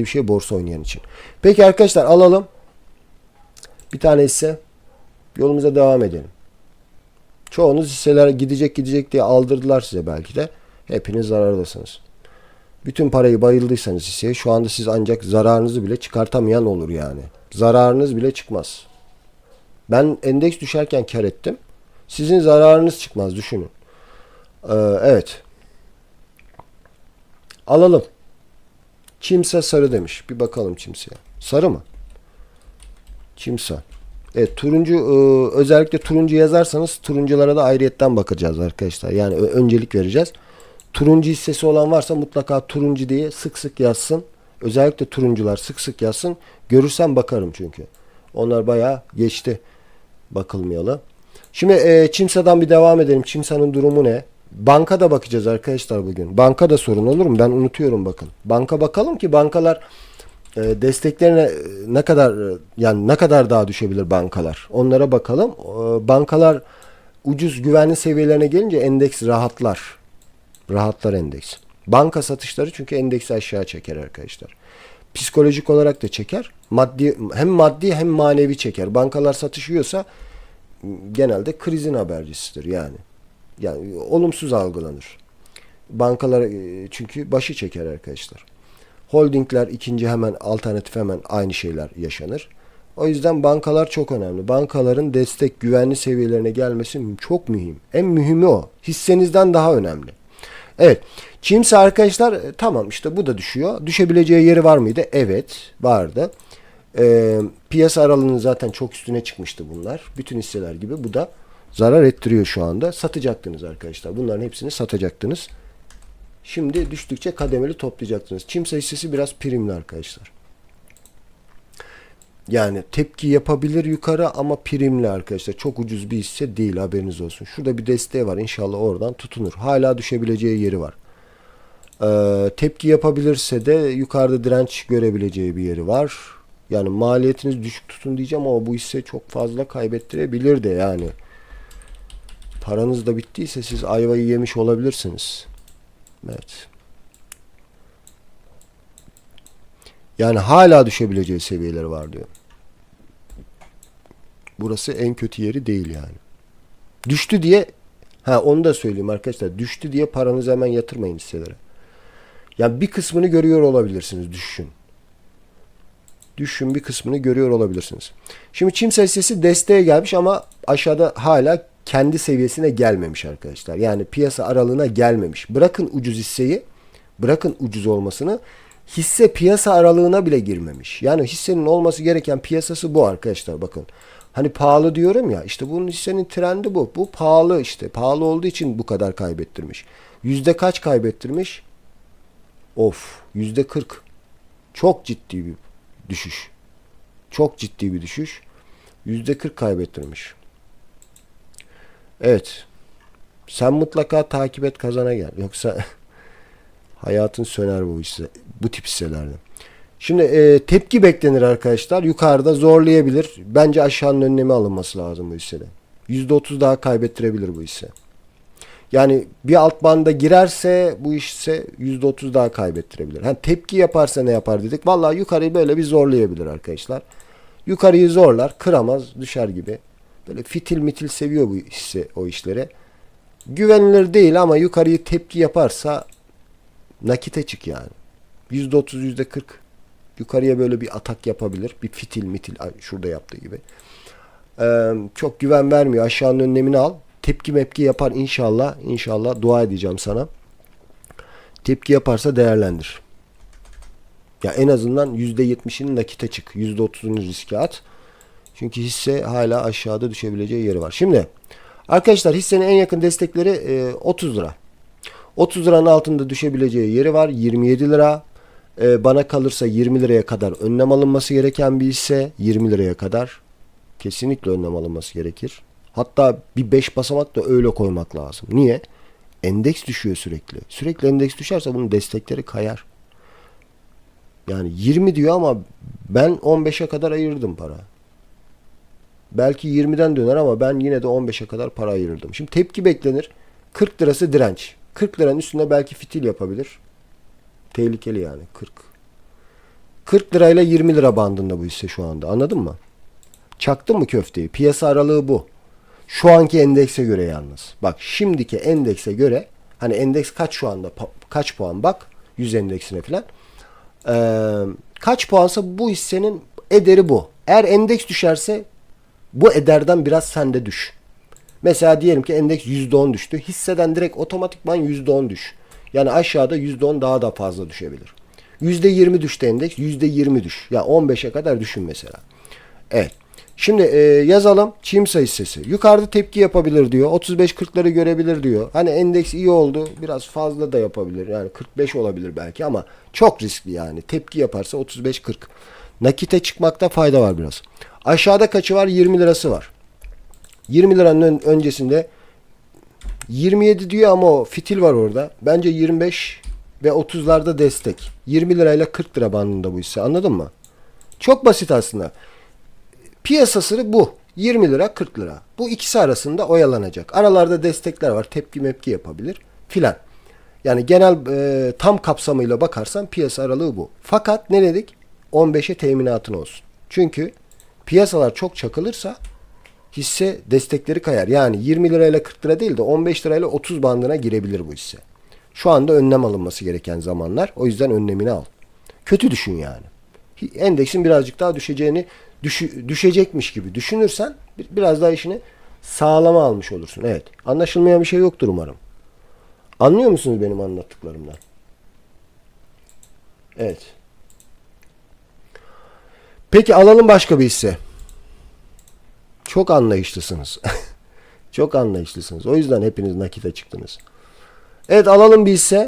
bir şey borsa oynayan için. Peki arkadaşlar alalım. Bir tane hisse. Yolumuza devam edelim. Çoğunuz hisseler gidecek gidecek diye aldırdılar size belki de. Hepiniz zarardasınız. Bütün parayı bayıldıysanız hisseye şu anda siz ancak zararınızı bile çıkartamayan olur yani. Zararınız bile çıkmaz. Ben endeks düşerken kar ettim. Sizin zararınız çıkmaz düşünün. Ee, evet. Alalım. Çimsa sarı demiş. Bir bakalım çimsaya. Sarı mı? Çimsa. Evet turuncu e, özellikle turuncu yazarsanız turunculara da ayrıyetten bakacağız arkadaşlar. Yani öncelik vereceğiz. Turuncu hissesi olan varsa mutlaka turuncu diye sık sık yazsın. Özellikle turuncular sık sık yazsın. Görürsem bakarım çünkü. Onlar bayağı geçti bakılmayalı. Şimdi e, Çimsa'dan bir devam edelim. Çimsa'nın durumu ne? Banka da bakacağız arkadaşlar bugün. Banka da sorun olur mu? Ben unutuyorum bakın. Banka bakalım ki bankalar e, desteklerine e, ne kadar e, yani ne kadar daha düşebilir bankalar? Onlara bakalım. E, bankalar ucuz güvenli seviyelerine gelince endeks rahatlar. Rahatlar endeks. Banka satışları çünkü endeksi aşağı çeker arkadaşlar. Psikolojik olarak da çeker. Maddi hem maddi hem manevi çeker. Bankalar satışıyorsa genelde krizin habercisidir yani. Yani olumsuz algılanır. Bankalar e, çünkü başı çeker arkadaşlar. Holdingler ikinci hemen alternatif hemen aynı şeyler yaşanır. O yüzden bankalar çok önemli. Bankaların destek güvenli seviyelerine gelmesi çok mühim. En mühimi o. Hissenizden daha önemli. Evet. Çimse arkadaşlar e, tamam işte bu da düşüyor. Düşebileceği yeri var mıydı? Evet vardı. Ee, piyasa aralığının zaten çok üstüne çıkmıştı bunlar. Bütün hisseler gibi bu da zarar ettiriyor şu anda. Satacaktınız arkadaşlar. Bunların hepsini satacaktınız. Şimdi düştükçe kademeli toplayacaksınız. Çimsa hissesi biraz primli arkadaşlar. Yani tepki yapabilir yukarı ama primli arkadaşlar. Çok ucuz bir hisse değil haberiniz olsun. Şurada bir desteği var. İnşallah oradan tutunur. Hala düşebileceği yeri var. Ee, tepki yapabilirse de yukarıda direnç görebileceği bir yeri var. Yani maliyetiniz düşük tutun diyeceğim ama bu hisse çok fazla kaybettirebilir de yani. Paranız da bittiyse siz ayvayı yemiş olabilirsiniz. Evet. Yani hala düşebileceği seviyeleri var diyor. Burası en kötü yeri değil yani. Düştü diye ha onu da söyleyeyim arkadaşlar. Düştü diye paranızı hemen yatırmayın hisselere. Ya bir kısmını görüyor olabilirsiniz düşün. Düşün bir kısmını görüyor olabilirsiniz. Şimdi çimsa hissesi desteğe gelmiş ama aşağıda hala kendi seviyesine gelmemiş arkadaşlar. Yani piyasa aralığına gelmemiş. Bırakın ucuz hisseyi, bırakın ucuz olmasını hisse piyasa aralığına bile girmemiş. Yani hissenin olması gereken piyasası bu arkadaşlar bakın. Hani pahalı diyorum ya işte bunun hissenin trendi bu. Bu pahalı işte. Pahalı olduğu için bu kadar kaybettirmiş. Yüzde kaç kaybettirmiş? Of yüzde kırk. Çok ciddi bir düşüş. Çok ciddi bir düşüş. Yüzde kırk kaybettirmiş. Evet. Sen mutlaka takip et kazana gel. Yoksa hayatın söner bu hisse, bu tip hisselerde. Şimdi e, tepki beklenir arkadaşlar. Yukarıda zorlayabilir. Bence aşağının önlemi alınması lazım bu hissede. %30 daha kaybettirebilir bu hisse. Yani bir alt banda girerse bu hisse %30 daha kaybettirebilir. Hani tepki yaparsa ne yapar dedik. Vallahi yukarıyı böyle bir zorlayabilir arkadaşlar. Yukarıyı zorlar, kıramaz, düşer gibi. Böyle fitil mitil seviyor bu hisse o işlere. Güvenilir değil ama yukarıyı tepki yaparsa nakite çık yani. %30, %40 yukarıya böyle bir atak yapabilir. Bir fitil mitil şurada yaptığı gibi. Ee, çok güven vermiyor. Aşağının önlemini al. Tepki mepki yapar inşallah. İnşallah dua edeceğim sana. Tepki yaparsa değerlendir. Ya en azından %70'ini nakite çık. %30'unu riske at. Çünkü hisse hala aşağıda düşebileceği yeri var. Şimdi arkadaşlar hissenin en yakın destekleri e, 30 lira. 30 liranın altında düşebileceği yeri var. 27 lira. E, bana kalırsa 20 liraya kadar önlem alınması gereken bir hisse. 20 liraya kadar kesinlikle önlem alınması gerekir. Hatta bir 5 basamak da öyle koymak lazım. Niye? Endeks düşüyor sürekli. Sürekli endeks düşerse bunun destekleri kayar. Yani 20 diyor ama ben 15'e kadar ayırdım para. Belki 20'den döner ama ben yine de 15'e kadar para ayırırdım. Şimdi tepki beklenir. 40 lirası direnç. 40 liranın üstünde belki fitil yapabilir. Tehlikeli yani 40. 40 lirayla 20 lira bandında bu hisse şu anda. Anladın mı? Çaktın mı köfteyi? Piyasa aralığı bu. Şu anki endekse göre yalnız. Bak şimdiki endekse göre hani endeks kaç şu anda kaç puan bak 100 endeksine falan. Ee, kaç puansa bu hissenin ederi bu. Eğer endeks düşerse bu ederden biraz sende düş. Mesela diyelim ki endeks %10 düştü. Hisseden direkt otomatikman %10 düş. Yani aşağıda %10 daha da fazla düşebilir. %20 düştü endeks. %20 düş. Ya 15'e kadar düşün mesela. Evet. Şimdi e, yazalım Çimsa hissesi. Yukarıda tepki yapabilir diyor. 35-40'ları görebilir diyor. Hani endeks iyi oldu. Biraz fazla da yapabilir. Yani 45 olabilir belki ama çok riskli yani. Tepki yaparsa 35-40. Nakite çıkmakta fayda var biraz. Aşağıda kaçı var? 20 lirası var. 20 liranın ön- öncesinde 27 diyor ama o fitil var orada. Bence 25 ve 30'larda destek. 20 lirayla 40 lira bandında bu hisse. Anladın mı? Çok basit aslında. Piyasa sırrı bu. 20 lira 40 lira. Bu ikisi arasında oyalanacak. Aralarda destekler var. Tepki mepki yapabilir filan. Yani genel e, tam kapsamıyla bakarsan piyasa aralığı bu. Fakat ne dedik? 15'e teminatın olsun. Çünkü piyasalar çok çakılırsa hisse destekleri kayar. Yani 20 lirayla 40 lira değil de 15 lirayla 30 bandına girebilir bu hisse. Şu anda önlem alınması gereken zamanlar. O yüzden önlemini al. Kötü düşün yani. Endeksin birazcık daha düşeceğini düşü- düşecekmiş gibi düşünürsen bir- biraz daha işini sağlama almış olursun. Evet. Anlaşılmayan bir şey yoktur umarım. Anlıyor musunuz benim anlattıklarımdan? Evet. Peki alalım başka bir hisse. Çok anlayışlısınız. Çok anlayışlısınız. O yüzden hepiniz nakite çıktınız. Evet alalım bir hisse.